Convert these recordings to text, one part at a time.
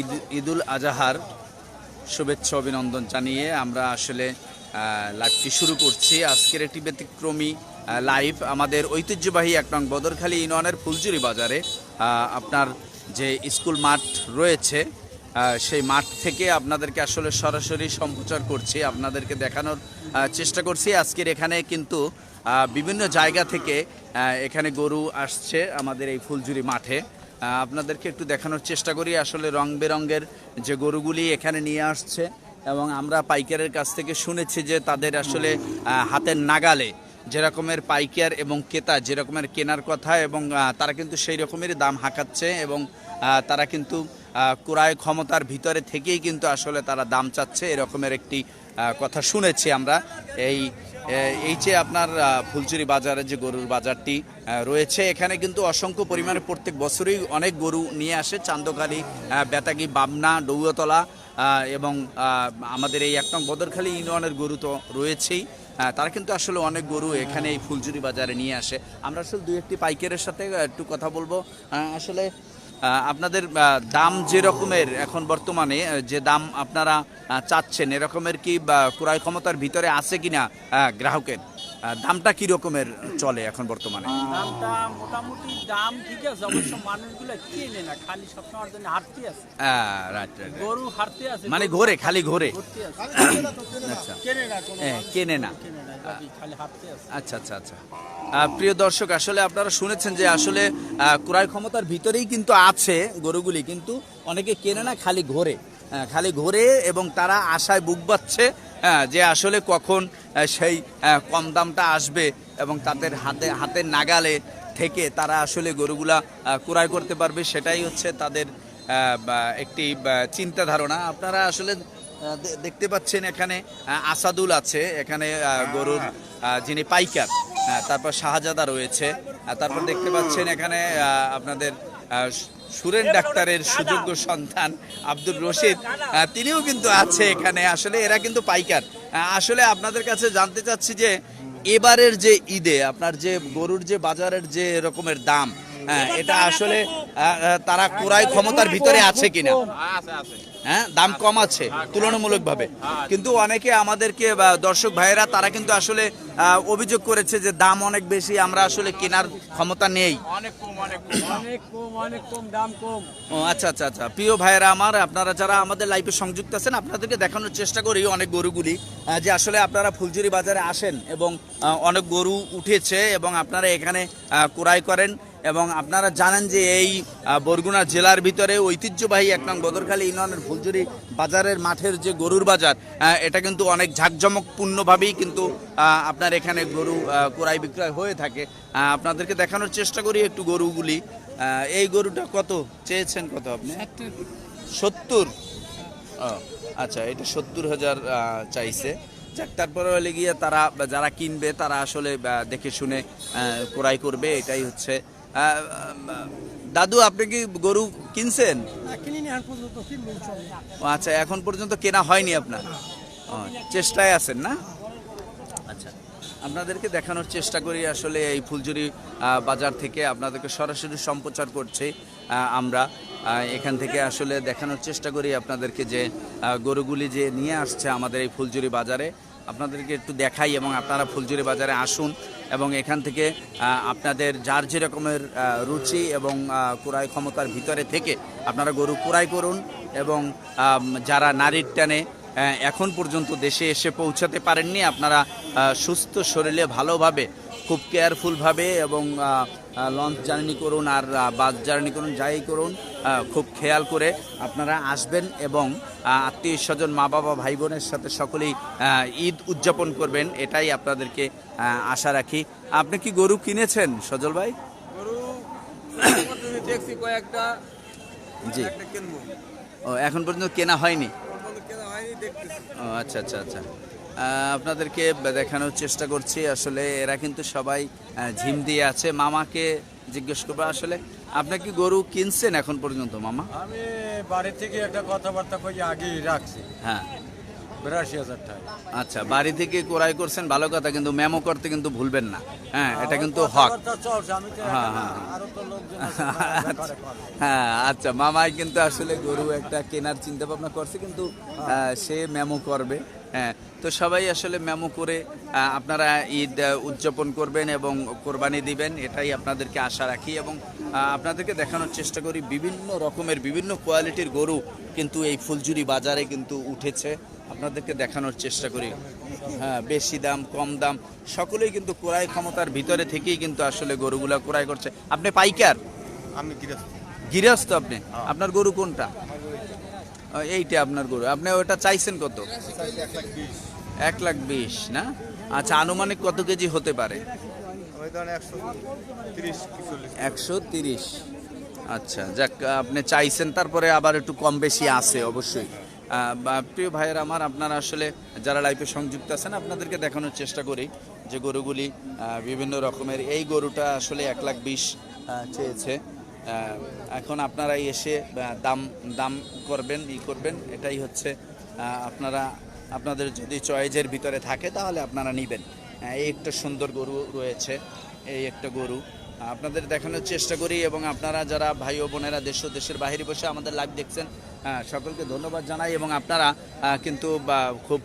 ঈদ, ঈদুল আজহার শুভেচ্ছা, অভিনন্দন জানিয়ে আমরা আসলে লাইভটি শুরু করছি। আজকের একটি ব্যতিক্রমী লাইভ আমাদের ঐতিহ্যবাহী এক নং বদরখালী ইউনিয়নের ফুলচুরি বাজারে। আপনার যে স্কুল মাঠ রয়েছে সেই মাঠ থেকে আপনাদেরকে আসলে সরাসরি সম্প্রচার করছি, আপনাদেরকে দেখানোর চেষ্টা করছি। আজকের এখানে কিন্তু বিভিন্ন জায়গা থেকে এখানে গরু আসছে আমাদের এই ফুলঝুরি মাঠে। আপনাদেরকে একটু দেখানোর চেষ্টা করি। আসলে রং বেরঙের যে গরুগুলি এখানে নিয়ে আসছে এবং আমরা পাইকারের কাছ থেকে শুনেছি যে তাদের আসলে হাতের নাগালে যেরকমের পাইকার এবং ক্রেতা যেরকমের কেনার কথা এবং তারা কিন্তু সেই রকমেরই দাম হাঁকাচ্ছে এবং তারা কিন্তু ক্রয় ক্ষমতার ভিতরে থেকেই কিন্তু আসলে তারা দাম চাচ্ছে এরকমের একটি কথা শুনেছি আমরা। এই এই যে আপনার ফুলচুরি বাজারে যে গরুর বাজারটি রয়েছে, এখানে কিন্তু অসংখ্য পরিমাণে প্রত্যেক বছরই অনেক গরু নিয়ে আসে। চান্দকালী বেতাগি, বামনা, ডৌয়তলা এবং আমাদের এই এক নং বদরখালী ইউনিয়নের গরু তো রয়েছেই। তারা কিন্তু আসলে অনেক গরু এখানে এই ফুলচুরি বাজারে নিয়ে আসে। আমরা আসলে দু একটি পাইকারের সাথে একটু কথা বলব। আসলে আপনাদের দাম যে রকমের এখন বর্তমানে যে দাম আপনারা চাচ্ছেন এরকমের কি ক্রয় ক্ষমতার ভিতরে আছে কিনা গ্রাহকের? দামটা কি রকমের চলে এখন বর্তমানে? দামটা মোটামুটি দাম ঠিক আছে অবশ্য মানুষগুলো কেনে না খালি সবসময়ের জন্য হাঁটতে আছে। রাইট রাইট গরু হাঁটতে আছে মানে ঘোরে খালি ঘোরে? আচ্ছা। কেনে না হ্যাঁ, কেনে না। আচ্ছা আচ্ছা আচ্ছা। প্রিয় দর্শক আসলে আপনারা শুনেছেন যে আসলে ক্রয় ক্ষমতার ভিতরেই কিন্তু আছে গরুগুলি কিন্তু অনেকে কেনে না খালি ঘোরে। খালি ঘোরে এবং তারা আশায় বুক বাচ্ছে হ্যাঁ, যে আসলে কখন সেই কম দামটা আসবে এবং তাদের হাতে হাতের নাগালে থেকে তারা আসলে গরুগুলা ক্রয় করতে পারবে সেটাই হচ্ছে তাদের একটি চিন্তা ধারণা আপনারা আসলে দেখতে পাচ্ছেন এখানে আসাদুল আছে এখানে গরুর যিনি পাইকার তারপর শাহজাদা রয়েছে। তারপর দেখতে পাচ্ছেন এখানে আপনাদের সুরেন ডাক্তারের সুযোগ্য সন্তান আব্দুর রশিদ। তিনিও কিন্তু আছে এখানে। আসলে এরা কিন্তু পাইকার। আসলে আপনাদের কাছে জানতে চাচ্ছি যে এবারের যে ঈদে আপনার যে গরুর যে বাজারের যে রকমের দাম এটা আসলে তারা ক্রয় ক্ষমতার ভিতরে আছে কিনা? হ্যাঁ দাম কম আছে তুলনামূলকভাবে। কিন্তু অনেকে আমাদেরকে দর্শক ভাইয়েরা তারা কিন্তু আসলে অভিযোগ করেছে যে দাম অনেক বেশি আমরা আসলে কেনার ক্ষমতা নেই। অনেক কম অনেক কম। দাম কম। ও আচ্ছা আচ্ছা আচ্ছা। প্রিয় ভাইয়েরা আমার আপনারা যারা আমাদের লাইফে সংযুক্ত আছেন আপনাদেরকে দেখানোর চেষ্টা করি অনেক গরুগুলি যে আসলে আপনারা ফুলঝুরি বাজারে আসেন এবং অনেক গরু উঠেছে এবং আপনারা এখানে ক্রয় করেন। এবং আপনারা জানেন যে এই বরগুনা জেলার ভিতরে ঐতিহ্যবাহী এক নং বদরখালী ইউনিয়নের ফুলঝুরি বাজারের মাঠের যে গরুর বাজার এটা কিন্তু অনেক ঝাঁকজমকপূর্ণভাবেই কিন্তু আপনার এখানে গরু ক্রয় বিক্রয় হয়ে থাকে। আপনাদেরকে দেখানোর চেষ্টা করি একটু গরুগুলি। এই গরুটা কত? চেয়েছেন কত আপনি? সত্তর। ও আচ্ছা এটা সত্তর হাজার চাইছে। যাক তারপরে হলে গিয়ে তারা যারা কিনবে তারা আসলে দেখে শুনে ক্রয় করবে এটাই হচ্ছে দাদু আপনি কি গরু কিনছেন? আচ্ছা এখন পর্যন্ত কেনা হয়নি আপনার? চেষ্টায় আছেন না? আচ্ছা আপনাদেরকে দেখানোর চেষ্টা করি আসলে এই ফুলঝুরি বাজার থেকে আপনাদেরকে সরাসরি সম্প্রচার করছি আমরা। এখান থেকে আসলে দেখানোর চেষ্টা করি আপনাদেরকে যে গরুগুলি যে নিয়ে আসছে আমাদের এই ফুলঝুরি বাজারে আপনাদেরকে একটু দেখাই এবং আপনারা ফুলজুরি বাজারে আসুন এবং এখান থেকে আপনাদের যার যেরকমের রুচি এবং ক্রয় ক্ষমতার ভিতরে থেকে আপনারা গরু ক্রয় করুন এবং যারা নারীর টানে এখন পর্যন্ত দেশে এসে পৌঁছাতে পারেননি। আপনারা সুস্থ শরীরে ভালোভাবে খুব কেয়ারফুলভাবে এবং লঞ্চ জার্নি করুন আর বাস জার্নি করুন যাই করুন খুব খেয়াল করে আপনারা আসবেন এবং আত্মীয় স্বজন মা বাবা ভাই বোনের সাথে সকলেই ঈদ উদযাপন করবেন এটাই আপনাদেরকে আশা রাখি। আপনি কি গরু কিনেছেন সজল ভাই? গরু কয়েকটা জি। ও এখন পর্যন্ত কেনা হয়নি? আচ্ছা আচ্ছা আচ্ছা। আপনাদেরকে দেখানোর চেষ্টা করছি। আসলে এরা কিন্তু সবাই ঝিম দিয়ে আছে। মামাকে জিজ্ঞেস করব আসলে আপনি কি গরু কিনছেন এখন পর্যন্ত মামা? আমি বাড়ি থেকে একটা কথাবার্তা কই আগেই রাখছি। হ্যাঁ। বিরাশি হাজার টাকা। আচ্ছা বাড়ি থেকে ক্রয় করছেন ভালো কথা কিন্তু মেমো করতে কিন্তু ভুলবেন না। হ্যাঁ এটা কিন্তু হক। হ্যাঁ, হ্যাঁ। হ্যাঁ আচ্ছা মামাই কিন্তু আসলে গরু একটা কেনার চিন্তা ভাবনা করছে কিন্তু সে মেমো করবে হ্যাঁ। তো সবাই আসলে মেমো করে আপনারা ঈদ উদযাপন করবেন এবং কোরবানি দিবেন এটাই আপনাদেরকে আশা রাখি এবং আপনাদেরকে দেখানোর চেষ্টা করি বিভিন্ন রকমের বিভিন্ন কোয়ালিটির গরু কিন্তু এই ফুলঝুরি বাজারে কিন্তু উঠেছে। আপনাদেরকে দেখানোর চেষ্টা করি। হ্যাঁ বেশি দাম কম দাম সকলেই কিন্তু ক্রয় ক্ষমতার ভিতরে থেকেই কিন্তু আসলে গরুগুলা ক্রয় করছে। আপনি পাইকার? আমি গৃহস্থ। গৃহস্থ আপনি? আপনার গরু কোনটা? এইটা আপনার গরু। আপনি ওটা চাইছেন কত? এক লাখ বিশ না? আচ্ছা আনুমানিক কত কেজি হতে পারে? একশো তিরিশ আচ্ছা যাক, আপনি চাইছেন, তারপরে আবার একটু কম বেশি আছে অবশ্যই। প্রিয় ভাইয়ের আমার, আপনারা আসলে যারা লাইফে সংযুক্ত আছেন, আপনাদেরকে দেখানোর চেষ্টা করি যে গরুগুলি বিভিন্ন রকমের, এই গরুটা আসলে এক লাখ বিশ চেয়েছে। এখন আপনারা এসে দাম দাম করবেন, ই করবেন, এটাই হচ্ছে আপনারা, আপনাদের যদি চয়েজের ভিতরে থাকে, তাহলে আপনারা নেবেন। এই একটা সুন্দর গরু রয়েছে এই একটা গরু। আপনাদের দেখানোর চেষ্টা করি এবং আপনারা যারা ভাই ও বোনেরা দেশ ও দেশের বাইরে বসে আমাদের লাইভ দেখছেন আহ, সকলকে ধন্যবাদ জানাই এবং আপনারা কিন্তু খুব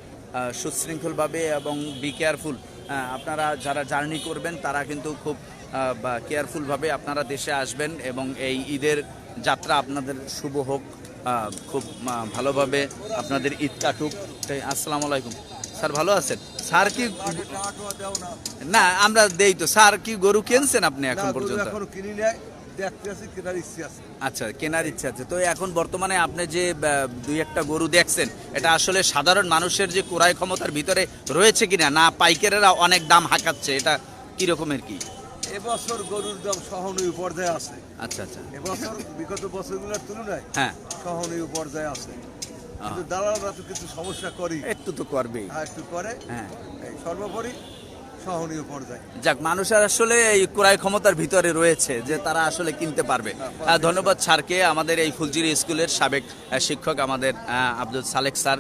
সুশৃঙ্খলভাবে এবং বি কেয়ারফুল আপনারা যারা জার্নি করবেন তারা কিন্তু খুব কেয়ারফুলভাবে আপনারা দেশে আসবেন এবং এই ঈদের যাত্রা আপনাদের শুভ হোক। খুব ভালোভাবে আপনাদের ঈদ কাটুক। তাই আসসালামু আলাইকুম। স্যার ভালো আছেন? স্যার কি না আমরা দেই তো। স্যার কি গরু কিনছেন আপনি এখন পর্যন্ত? আচ্ছা কেনার ইচ্ছা আছে। তো এখন বর্তমানে আপনি যে দুই একটা গরু দেখছেন এটা আসলে সাধারণ মানুষের যে ক্রয় ক্ষমতার ভিতরে রয়েছে কিনা না পাইকারেরা অনেক দাম হাঁকাচ্ছে এটা কি রকমের কি? এবছর গরুর দাম সহনীয় পর্যায়ে আছে। আচ্ছা আচ্ছা। এবছর বিগত বছরগুলোর তুলনায় হ্যাঁ। সহনীয় পর্যায়ে আছে। কিন্তু দালালরা তো কিছু সমস্যা করি। একটু তো করবেই। আর একটু করে। হ্যাঁ। সর্বোপরি সহনীয় পর্যায়ে। যাক মানুষের আসলে এই ক্রয় ক্ষমতার ভিতরে রয়েছে যে তারা আসলে কিনতে পারবে। আহ, ধন্যবাদ স্যারকে। আমাদের এই ফুলজিরি স্কুলের সাবেক শিক্ষক আমাদের আব্দুল সালেক স্যার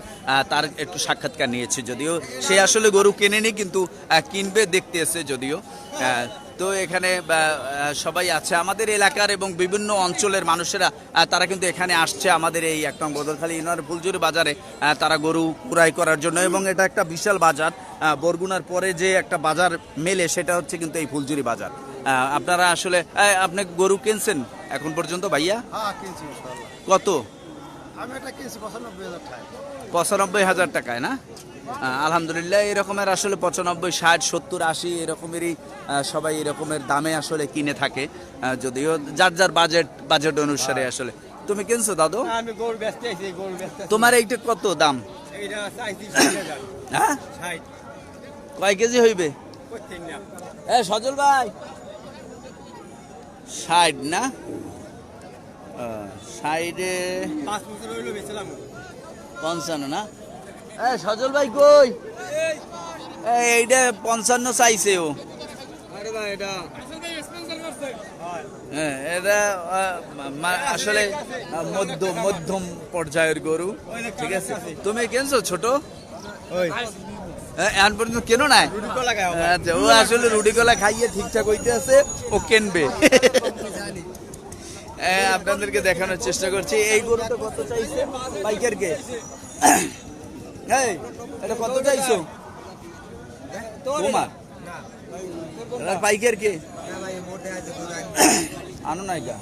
তার একটু সাক্ষাৎকার নিয়েছে যদিও সে আসলে গরু কেনেনি কিন্তু কিনবে দেখতে এসে যদিও তো এখানে সবাই আছে। আমাদের এলাকার এবং বিভিন্ন অঞ্চলের মানুষেরা তারা কিন্তু এখানে আসছে আমাদের এই এক নং বদরখালী ইউনিয়নের ফুলজুরি বাজারে তারা গরু কুড়াই করার জন্য। এবং এটা একটা বিশাল বাজার বরগুনার পরে যে একটা বাজার মেলে সেটা হচ্ছে কিন্তু এই ফুলজুরি বাজার। আপনারা আসলে আপনি গরু কিনছেন এখন পর্যন্ত ভাইয়া? হ্যাঁ কত? আমি এটা কিনছি পঁচানব্বই হাজার টাকায় না? আলহামদুলিল্লাহ এরকমের আসলে পঁচানব্বই ষাট সত্তর আশি এরকমেরই সবাই এরকমের দামে আসলে কিনে থাকে। যদিও যার যার বাজেট বাজেট অনুসারে আসলে। তুমি কিনছো দাদু? তোমার এইটা কত দাম? হ্যাঁ? কয় কেজি হইবে? এ সজল ভাই। ষাট না? সাইডে পঞ্চান্ন না? সজল ভাই কই? এইটা পঞ্চান্ন চাইছে ও। এটা হ্যাঁ, এটা আসলে আহ, মধ্য মধ্যম পর্যায়ের গরু ঠিক আছে? তুমি কেনছো ছোট? ওই। হ্যাঁ, এখন পর্যন্ত কেন নাই? আচ্ছা ও আসলে রুটি কলা খাইয়ে ঠিকঠাক হইতে আছে ও কিনবে? হ্যাঁ, আপনাদেরকে দেখানোর চেষ্টা করছি। এই গরুটা কত চাইছে? পাইকারকে? এই এটা কত চাইছো? তোমার পাইকার কে? আনো নাই কা?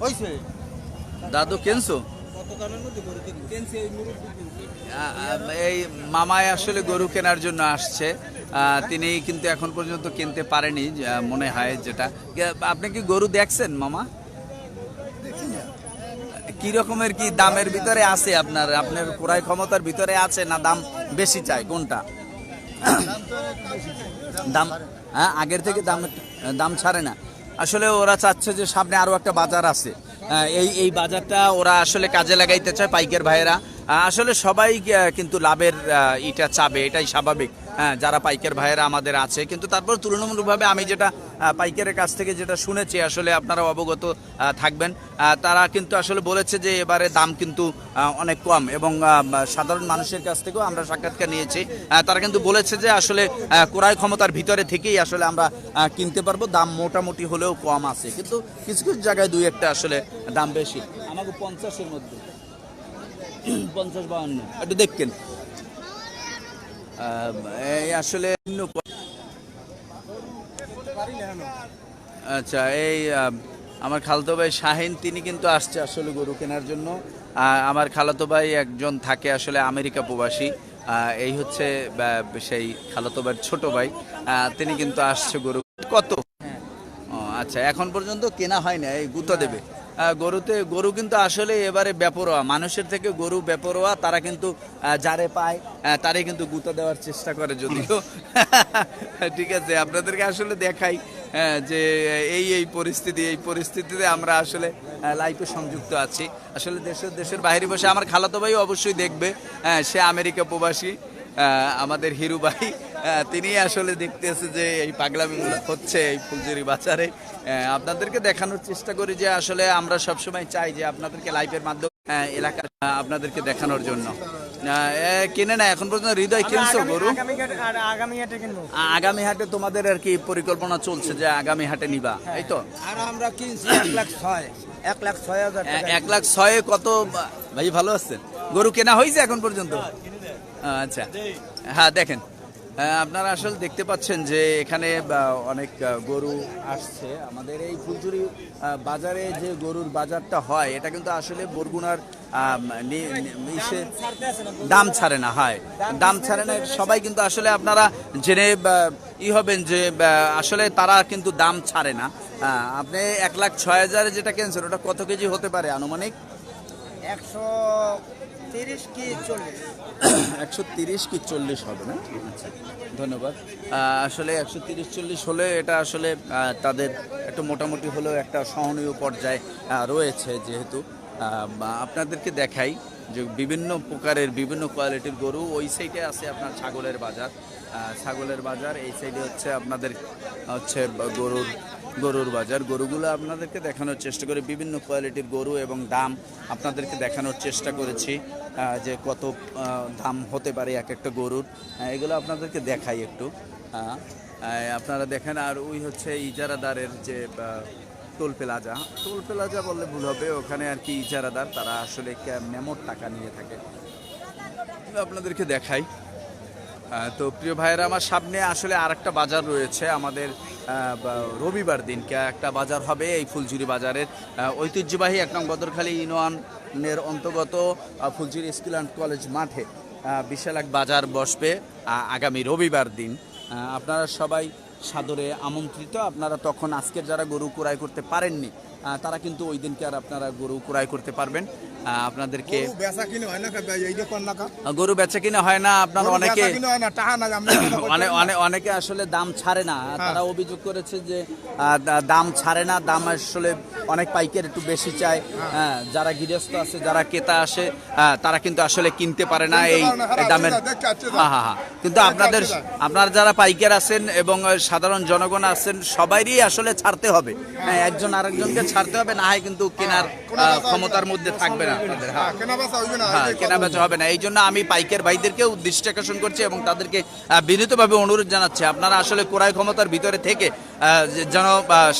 হইছে। দাদু কেনছো? এই মামায় আসলে গরু কেনার জন্য আসছে। তিনি কিন্তু এখন পর্যন্ত কিনতে পারেনি মনে হয় যেটা। আপনি কি গরু দেখছেন মামা? কি রকমের কি দামের ভিতরে আছে আপনার? আপনার ক্রয় ক্ষমতার ভিতরে আছে না দাম বেশি চাই? কোনটা? দাম হ্যাঁ আগের থেকে দাম দাম ছাড়ে না। আসলে ওরা চাচ্ছে যে সামনে আরও একটা বাজার আছে। এই এই বাজারটা ওরা আসলে কাজে লাগাইতে চায় পাইকার ভাইয়েরা। আসলে সবাই কিন্তু লাভের ইটা চাবে, এটাই স্বাভাবিক। হ্যাঁ যারা পাইকার ভাইয়েরা আমাদের আছে, কিন্তু তারপর তুলনামূলকভাবে আমি যেটা পাইকারের কাছ থেকে যেটা শুনেছি, আসলে আপনারা অবগত থাকবেন। তারা কিন্তু আসলে বলেছে যে এবারে দাম কিন্তু অনেক কম এবং সাধারণ মানুষের কাছ থেকেও আমরা সাক্ষাৎকার নিয়েছি। তারা কিন্তু বলেছে যে আসলে ক্রয় ক্ষমতার ভিতরে থেকেই আসলে আমরা কিনতে পারব। দাম মোটামুটি হলেও কম আছে, কিন্তু কিছু কিছু জায়গায় দুই একটা আসলে দাম বেশি। আমাকে পঞ্চাশের মধ্যে। পঞ্চাশ বাউন্ন। একটু এই আসলে আচ্ছা এই আমার খালতো ভাই শাহিন তিনি কিন্তু আসছে আসলে গরু কেনার জন্য। আমার খালাতো ভাই একজন থাকে আসলে আমেরিকা প্রবাসী। আহ, এই হচ্ছে সেই খালাতো ভাইয়ের ছোট ভাই। আহ, তিনি কিন্তু আসছে গরু। কত? আচ্ছা এখন পর্যন্ত কেনা হয় না এই গুতা দেবে। গরুতে, গরু কিন্তু আসলে এবারে বেপরোয়া। মানুষের থেকে গরু বেপরোয়া, তারা কিন্তু যারে পায় তারে কিন্তু গুতা দেওয়ার চেষ্টা করে যদিও। ঠিক আছে, আপনাদেরকে আসলে দেখাই যে এই এই পরিস্থিতি, এই পরিস্থিতিতে আমরা আসলে লাইফে সংযুক্ত আছি। আসলে দেশের দেশের বাইরে বসে আমার খালাতো ভাই অবশ্যই দেখবে সে আমেরিকা প্রবাসী আমাদের হিরু ভাই। তিনি আসলে দেখতেছে যে এই পাগলামিগুলো হচ্ছে এই ফুলজুরি বাজারে। আপনাদেরকে দেখানোর চেষ্টা করি যে আসলে আমরা সবসময় চাই যে আপনাদেরকে লাইভের মাধ্যমে এলাকার আপনাদেরকে দেখানোর জন্য। কিনে না এখন পর্যন্ত হৃদয় কিনছো গরু? আগামী হাটে তোমাদের আর কি পরিকল্পনা চলছে যে আগামী হাটে নিবা এই তো? আর আমরা কিনছি এক লাখ ছয় এক লাখ ছয় হাজার এক লাখ ছয়ে কত ভাই ভালো আছেন? গরু কেনা হয়েছে এখন পর্যন্ত? আচ্ছা। হ্যাঁ দেখেন। আপনারা আসলে দেখতে পাচ্ছেন যে এখানে অনেক গরু আসছে। আমাদের এই ফুলচুরি বাজারে যে গরুর বাজারটা হয়, এটা কিন্তু আসলে বরগুনার দাম ছাড়ে না, হয়। দাম ছাড়ে না, সবাই কিন্তু আসলে আপনারা জেনে ই হবেন যে আসলে তারা কিন্তু দাম ছাড়ে না। আপনি এক লাখ ছয় হাজারে যেটা কিনছেন, ওটা কত কেজি হতে পারে আনুমানিক? একশো একশো তিরিশ কি চল্লিশ? হবে না? আচ্ছা ধন্যবাদ। আসলে একশো তিরিশ চল্লিশ হলে এটা আসলে তাদের একটু মোটামুটি হলেও একটা সহনীয় পর্যায়ে রয়েছে যেহেতু। আপনাদেরকে দেখাই যে বিভিন্ন প্রকারের, বিভিন্ন কোয়ালিটির গরু ওই সাইডে আছে আপনার ছাগলের বাজার। ছাগলের বাজার, এই সাইডে হচ্ছে আপনাদের, হচ্ছে গরুর গরুর বাজার। গরুগুলো আপনাদেরকে দেখানোর চেষ্টা করে। বিভিন্ন কোয়ালিটির গরু এবং দাম আপনাদেরকে দেখানোর চেষ্টা করেছি যে কত দাম হতে পারে এক একটা গরুর। এগুলো আপনাদেরকে দেখাই একটু। আপনারা দেখেন, আর ওই হচ্ছে ইজারাদারের যে টোল প্লাজা। টোল প্লাজা বললে ভুল হবে, ওখানে আর কি ইজারাদার, তারা আসলে মেমোর টাকা নিয়ে থাকে। আপনাদেরকে দেখাই। তো প্রিয় ভাইয়েরা, আমার সামনে আসলে আরেকটা বাজার রয়েছে। আমাদের রবিবার দিনকে একটা বাজার হবে, এই ফুলঝুরি বাজারের ঐতিহ্যবাহী এক নং বদরখালী ইউনিয়নের অন্তর্গত ফুলঝুরি স্কুল অ্যান্ড কলেজ মাঠে বিশাল এক বাজার বসবে আগামী রবিবার দিন। আপনারা সবাই সাদরে আমন্ত্রিত, আপনারা তখন আজকের যারা গরু ক্রয় করতে পারেননি তারা কিন্তু ওই দিনকে আর আপনারা গরু ক্রয় করতে পারবেন। আপনাদেরকে হয় গরু বেচা কিনা হয় না আপনার অনেকে হয় অনেক আসলে দাম ছাড়ে না। তারা অভিযোগ করেছে যে দাম ছাড়ে না দাম আসলে অনেক পাইকার একটু বেশি চায়। হ্যাঁ। যারা গৃহস্থ আছে যারা ক্রেতা আসে তারা কিন্তু আসলে কিনতে পারে না এই দামের। হ্যাঁ হ্যাঁ হ্যাঁ। কিন্তু আপনাদের আপনার যারা পাইকার আছেন এবং সাধারণ জনগণ আছেন সবাইরই আসলে ছাড়তে হবে। হ্যাঁ। একজন আরেকজনকে ছাড়তে হবে না হয় কিন্তু কেনার ক্ষমতার মধ্যে থাকবে না হ্যাঁ। কেনা বেচা হ্যাঁ কেনা বেচা হবে না। এই জন্য আমি পাইকার ভাইদেরকেও দৃষ্টি আকর্ষণ করছি এবং তাদেরকে বিনীতভাবে অনুরোধ জানাচ্ছি আপনারা আসলে ক্রয় ক্ষমতার ভিতরে থেকে আহ, যেন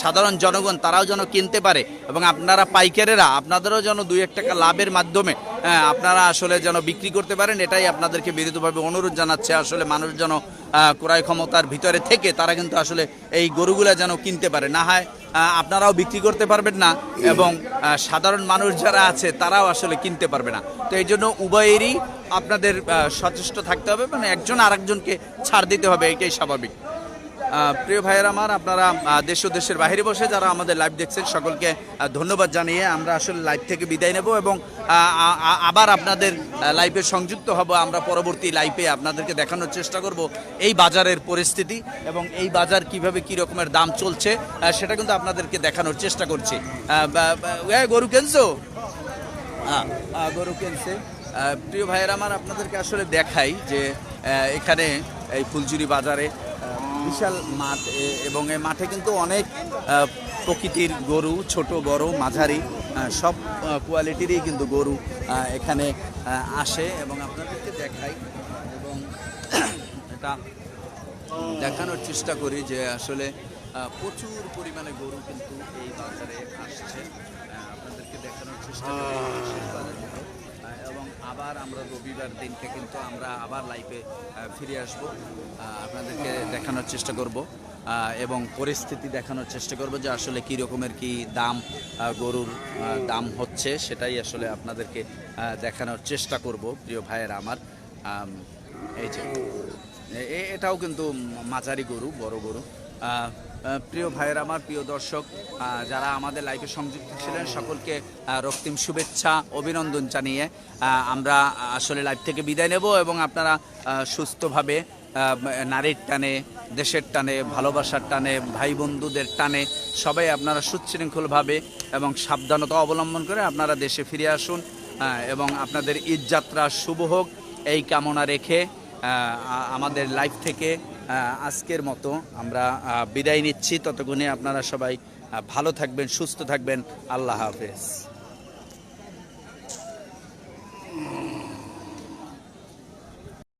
সাধারণ জনগণ তারাও যেন কিনতে পারে এবং আপনারা পাইকারেরা আপনাদেরও যেন দুই এক টাকা লাভের মাধ্যমে হ্যাঁ, আপনারা আসলে যেন বিক্রি করতে পারেন, এটাই আপনাদেরকে বিনীতভাবে অনুরোধ জানাচ্ছে। আসলে মানুষ যেন ক্রয় ক্ষমতার ভিতরে থেকে তারা কিন্তু আসলে এই গরুগুলা যেন কিনতে পারে। না হয় আপনারাও বিক্রি করতে পারবেন না এবং সাধারণ মানুষ যারা আছে তারাও আসলে কিনতে পারবে না। তো এই জন্য উভয়েরই আপনাদের সচেষ্ট থাকতে হবে মানে একজন আরেকজনকে ছাড় দিতে হবে, এটাই স্বাভাবিক। প্রিয় ভাইয়ের আমার, আপনারা দেশ ও দেশের বাইরে বসে যারা আমাদের লাইভ দেখছেন, সকলকে ধন্যবাদ জানিয়ে আমরা আসলে লাইভ থেকে বিদায় নেব এবং আবার আপনাদের লাইভে সংযুক্ত হব। আমরা পরবর্তী লাইভে আপনাদেরকে দেখানোর চেষ্টা করব এই বাজারের পরিস্থিতি এবং এই বাজার কীভাবে কি রকমের দাম চলছে সেটা কিন্তু আপনাদেরকে দেখানোর চেষ্টা করছি। গরু কেনছো? হ্যাঁ গরু কিনছে। প্রিয় ভাইয়ের আমার, আপনাদেরকে আসলে দেখাই যে এখানে এই ফুলঝুরি বাজারে বিশাল মাঠ এ- এবং এই মাঠে কিন্তু অনেক প্রকৃতির গরু ছোট বড় মাঝারি সব কোয়ালিটিরই কিন্তু গরু এখানে আসে এবং আপনাদেরকে দেখাই এবং এটা দেখানোর চেষ্টা করি যে আসলে প্রচুর পরিমাণে গরু কিন্তু এই বাজারে আসছে। আপনাদেরকে দেখানোর চেষ্টা করি সেই বাজারগুলো। আহ, এবং আবার আমরা রবিবার দিনকে কিন্তু আমরা আবার লাইভে ফিরে আসব। আপনাদেরকে দেখানোর চেষ্টা করব। এবং পরিস্থিতি দেখানোর চেষ্টা করব যে আসলে কী রকমের কি দাম গরুর দাম হচ্ছে, সেটাই আসলে আপনাদেরকে দেখানোর চেষ্টা করব, প্রিয় ভাইয়ের আমার। এই যে এটাও কিন্তু মাঝারি গরু, বড় গরু। প্রিয় ভাইয়ের, আমার প্রিয় দর্শক যারা আমাদের লাইফে সংযুক্ত ছিলেন, সকলকে রক্তিম শুভেচ্ছা, অভিনন্দন জানিয়ে আমরা আসলে লাইভ থেকে বিদায় নেব এবং আপনারা সুস্থভাবে নারীর টানে, দেশের টানে, ভালোবাসার টানে ভাই বন্ধুদের টানে, সবাই আপনারা সুশৃঙ্খলভাবে এবং সাবধানতা অবলম্বন করে আপনারা দেশে ফিরে আসুন এবং আপনাদের ঈদ যাত্রা শুভ হোক, এই কামনা রেখে আমাদের লাইফ থেকে আজকের মতো আমরা বিদায় নিচ্ছি। ততক্ষণে আপনারা সবাই ভালো থাকবেন সুস্থ থাকবেন। আল্লাহ হাফেজ।